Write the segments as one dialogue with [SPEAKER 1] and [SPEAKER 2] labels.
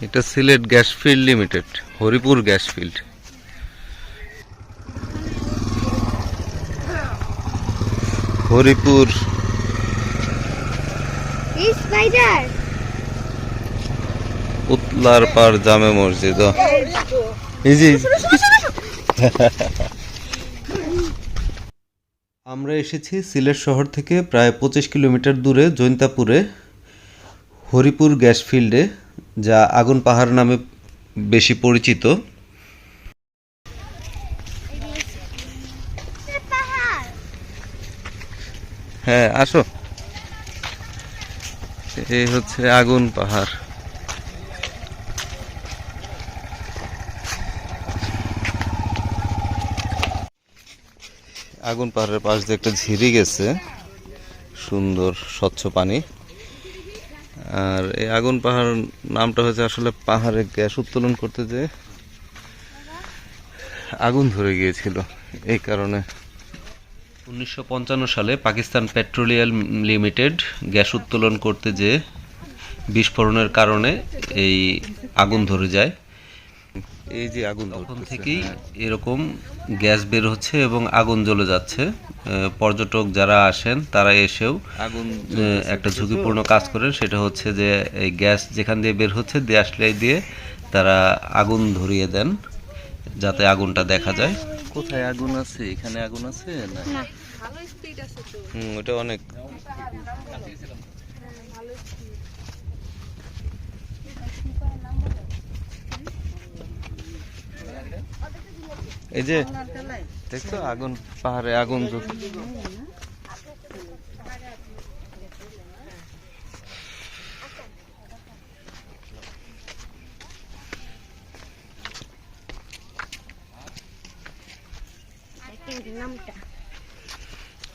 [SPEAKER 1] এটা Sylhet gas field limited Haripur gas field. Haripur. উতলার পার জামে মসজিদ। আমরা এসেছি সিলেট শহর থেকে প্রায় পঁচিশ কিলোমিটার দূরে জৈন্তাপুরে হরিপুর গ্যাস ফিল্ডে। যা আগুন পাহাড় নামে বেশি পরিচিত। হ্যাঁ আসো। এই হচ্ছে আগুন পাহাড়। আগুন পাহাড়ের পাশ দিয়ে একটা ঝিরি গেছে। সুন্দর, স্বচ্ছ পানি। আর এই আগুন পাহাড় নামটা হয়েছে আসলে পাহাড়ে গ্যাস উত্তোলন করতে যে আগুন ধরে গিয়েছিল। এই কারণে। উনিশশো পঞ্চান্ন সালে পাকিস্তান পেট্রোলিয়াম লিমিটেড গ্যাস উত্তোলন করতে যে বিস্ফোরণের কারণে এই আগুন ধরে যায়। এই যে আগুন তখন থেকেই এরকম গ্যাস বের হচ্ছে এবং আগুন জ্বলে যাচ্ছে। পর্যটক যারা আসেন তারা এসেও আগুন একটা ঝুঁকিপূর্ণ কাজ করেন। সেটা হচ্ছে যে এই গ্যাস যেখান দিয়ে বের হচ্ছে দেশ দিয়ে তারা আগুন ধরিয়ে দেন যাতে আগুনটা দেখা যায়। কোথায় আগুন আছে? এখানে আগুন আছে না?
[SPEAKER 2] না
[SPEAKER 1] হুম ওটা অনেক। এই যে দেখছ? আগুন পাহাড়ে আগুন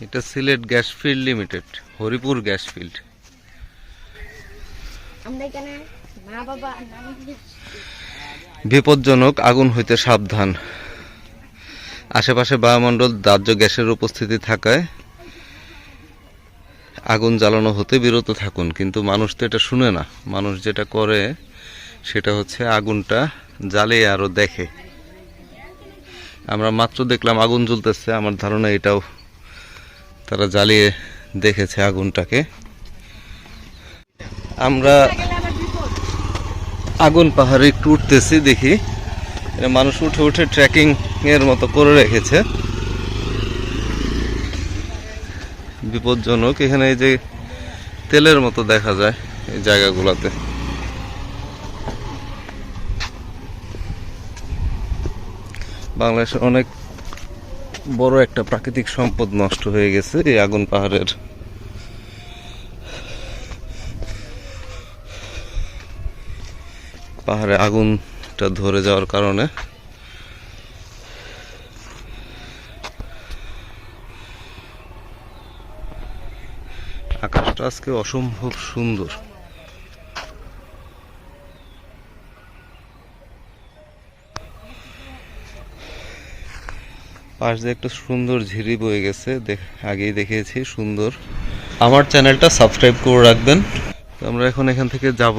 [SPEAKER 1] এটা Sylhet gas field limited Haripur gas field. বিপজ্জনক আগুন হইতে সাবধান। আশেপাশে বায়ুমণ্ডল দাহ্য গ্যাসের উপস্থিতি থাকায় আগুন জ্বালানো হতে বিরত থাকুন, কিন্তু মানুষ তো এটা শুনে না। মানুষ যেটা করে, সেটা হচ্ছে আগুনটা জ্বালিয়ে আরও দেখে। আমরা মাত্র দেখলাম আগুন জ্বলতেছে, আমার ধারণা এটাও তারা জ্বালিয়ে দেখেছে আগুনটাকে। আমরা আগুন পাহাড়ে একটু উঠতেছি, দেখি। মানুষ উঠে উঠে ট্রেকিং এর মতো করে রেখেছে। বিপজ্জনক। এখানে এই যে তেলের মতো দেখা যায় এই জায়গাগুলোতে। বাংলাদেশে অনেক বড় একটা প্রাকৃতিক সম্পদ নষ্ট হয়ে গেছে এই আগুন পাহাড়ের। পাহাড়ে আগুনটা ধরে যাওয়ার কারণে। আকাশটা আজকে অসম্ভব সুন্দর। পাশ দিয়ে একটা সুন্দর ঝিরি বয়ে গেছে আগেই দেখেছি সুন্দর। আমার চ্যানেলটা সাবস্ক্রাইব করে রাখবেন। আমরা এখন এখান থেকে যাব।